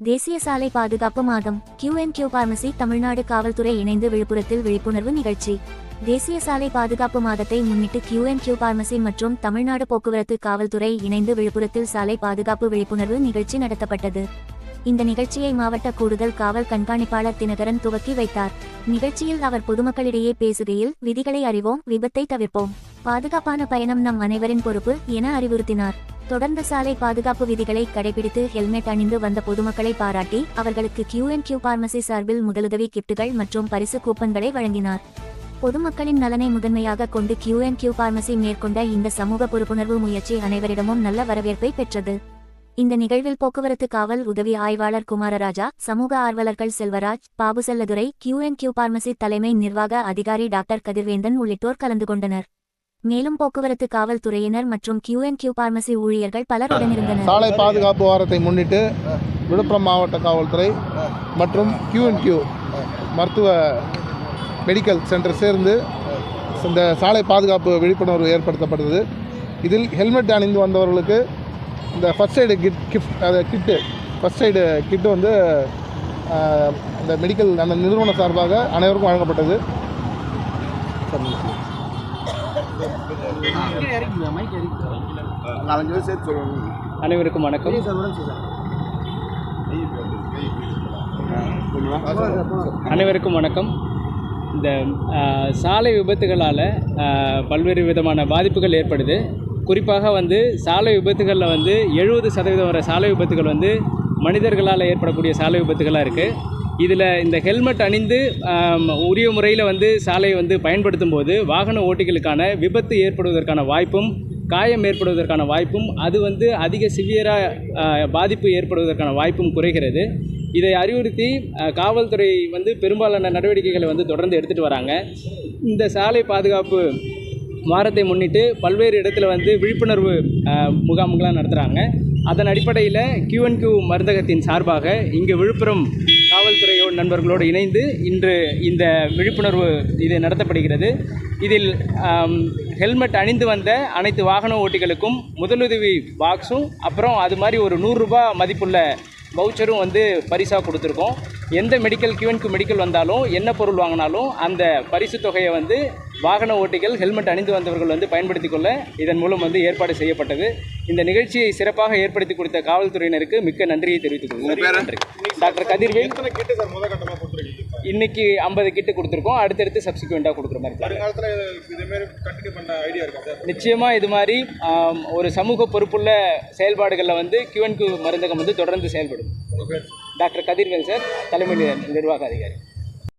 தேசிய சாலை பாதுகாப்பு மாதம் கியூ பார்மசி தமிழ்நாடு காவல்துறை இணைந்து விழுப்புரத்தில் விழிப்புணர்வு நிகழ்ச்சி. தேசிய சாலை பாதுகாப்பு மாதத்தை முன்னிட்டு கியூ பார்மசி மற்றும் தமிழ்நாடு போக்குவரத்து காவல்துறை இணைந்து விழுப்புரத்தில் சாலை பாதுகாப்பு விழிப்புணர்வு நிகழ்ச்சி நடத்தப்பட்டது. இந்த நிகழ்ச்சியை மாவட்ட கூடுதல் காவல் கண்காணிப்பாளர் தினகரன் துவக்கி வைத்தார். நிகழ்ச்சியில் அவர் பொதுமக்களிடையே பேசுகையில் விதிகளை அறிவோம் விபத்தை தவிர்ப்போம். பாதுகாப்பான பயணம் நம் அனைவரின் பொறுப்பு என அறிவுறுத்தினார். தொடர்ந்து சாலை பாதுகாப்பு விதிகளை கடைபிடித்து ஹெல்மெட் அணிந்து வந்த பொதுமக்களை பாராட்டி அவர்களுக்கு கியூ பார்மசி சார்பில் முதலுதவி கிட்டுகள் மற்றும் பரிசு கூப்பன்களை வழங்கினார். பொதுமக்களின் நலனை முதன்மையாக கொண்டு கியூ பார்மசி மேற்கொண்ட இந்த சமூக பொறுப்புணர்வு முயற்சி அனைவரிடமும் நல்ல வரவேற்பை பெற்றது. இந்த நிகழ்வில் போக்குவரத்து காவல் உதவி ஆய்வாளர் குமாரராஜா சமூக ஆர்வலர்கள் செல்வராஜ் பாபு செல்லதுரை கியூ பார்மசி தலைமை நிர்வாக அதிகாரி டாக்டர் கதிர்வேந்தன் உள்ளிட்டோர் கலந்து கொண்டனர். மேலும் போக்குவரத்து காவல்துறையினர் மற்றும் கியூ பார்மசி ஊழியர்கள் பலர் உடனிருந்தனர். சாலை பாதுகாப்பு வாரத்தை முன்னிட்டு விழுப்புரம் மாவட்ட காவல்துறை மற்றும் கியூஎன்கியூ மருத்துவ மெடிக்கல் சென்டர் சேர்ந்து இந்த சாலை பாதுகாப்பு விழிப்புணர்வு ஏற்படுத்தப்பட்டது. இதில் ஹெல்மெட் அணிந்து வந்தவர்களுக்கு இந்த ஃபஸ்ட் எய்டு கிட் கிஃப்ட் அது கிட்டு ஃபஸ்ட் எய்டு கிட்டு வந்து அந்த இந்த மெடிக்கல் அந்த நிறுவன சார்பாக அனைவருக்கும் வழங்கப்பட்டது. நாலஞ்சு பேர் சேர்த்து அனைவருக்கும் வணக்கம். அனைவருக்கும் வணக்கம். இந்த சாலை விபத்துகளால் பல்வேறு விதமான பாதிப்புகள் ஏற்படுது. குறிப்பாக வந்து சாலை விபத்துகளில் வந்து எழுபது சதவீதம் வர சாலை விபத்துகள் வந்து மனிதர்களால் ஏற்படக்கூடிய சாலை விபத்துகளாக இருக்குது இதில் இந்த ஹெல்மெட் அணிந்து உரிய முறையில் வந்து சாலையை வந்து பயன்படுத்தும் போது வாகன ஓட்டிகளுக்கான விபத்து ஏற்படுவதற்கான வாய்ப்பும் காயம் ஏற்படுவதற்கான வாய்ப்பும் அது வந்து அதிக சிவியராக பாதிப்பு ஏற்படுவதற்கான வாய்ப்பும் குறைகிறது. இதை அறிவுறுத்தி காவல்துறை வந்து பெரும்பாலான நடவடிக்கைகளை வந்து தொடர்ந்து எடுத்துகிட்டு வராங்க. இந்த சாலை பாதுகாப்பு வாரத்தை முன்னிட்டு பல்வேறு இடத்துல வந்து விழிப்புணர்வு முகாம்களாக நடத்துகிறாங்க அதன் அடிப்படையில் கியூஎன்கியூ மருந்தகத்தின் சார்பாக இங்கே விழுப்புரம் காவல்துறையோடு நண்பர்களோடு இணைந்து இன்று இந்த விழிப்புணர்வு இது நடத்தப்படுகிறது. இதில் ஹெல்மெட் அணிந்து வந்த அனைத்து வாகன ஓட்டிகளுக்கும் முதலுதவி பாக்ஸும் அப்புறம் அது மாதிரி ஒரு நூறுரூபா மதிப்புள்ள வவுச்சரும் வந்து பரிசாக கொடுத்துருக்கோம். எந்த மெடிக்கல் கியூன்க்கு மெடிக்கல் வந்தாலும் என்ன பொருள் வாங்கினாலும் அந்த பரிசு தொகையை வந்து வாகன ஓட்டிகள் ஹெல்மெட் அணிந்து வந்தவர்கள் வந்து பயன்படுத்திக் கொள்ள இதன் மூலம் வந்து ஏற்பாடு செய்யப்பட்டது. இந்த நிகழ்ச்சியை சிறப்பாக ஏற்படுத்தி கொடுத்த காவல்துறையினருக்கு மிக்க நன்றியை தெரிவித்துக் கொள்கிறேன். நன்றி. டாக்டர் கதிர்வேல். இன்னைக்கு ஐம்பது கிட்டு கொடுத்துருக்கோம். அடுத்தடுத்து சப்சிக்வெண்ட்டாக கொடுக்குற மாதிரி. நிச்சயமாக இது மாதிரி ஒரு சமூக பொறுப்புள்ள செயல்பாடுகளில் வந்து கியூஎன்கு மருந்தகம் வந்து தொடர்ந்து செயல்படும். டாக்டர் கதிர்வேல் சார் தலைமை நிர்வாக அதிகாரி.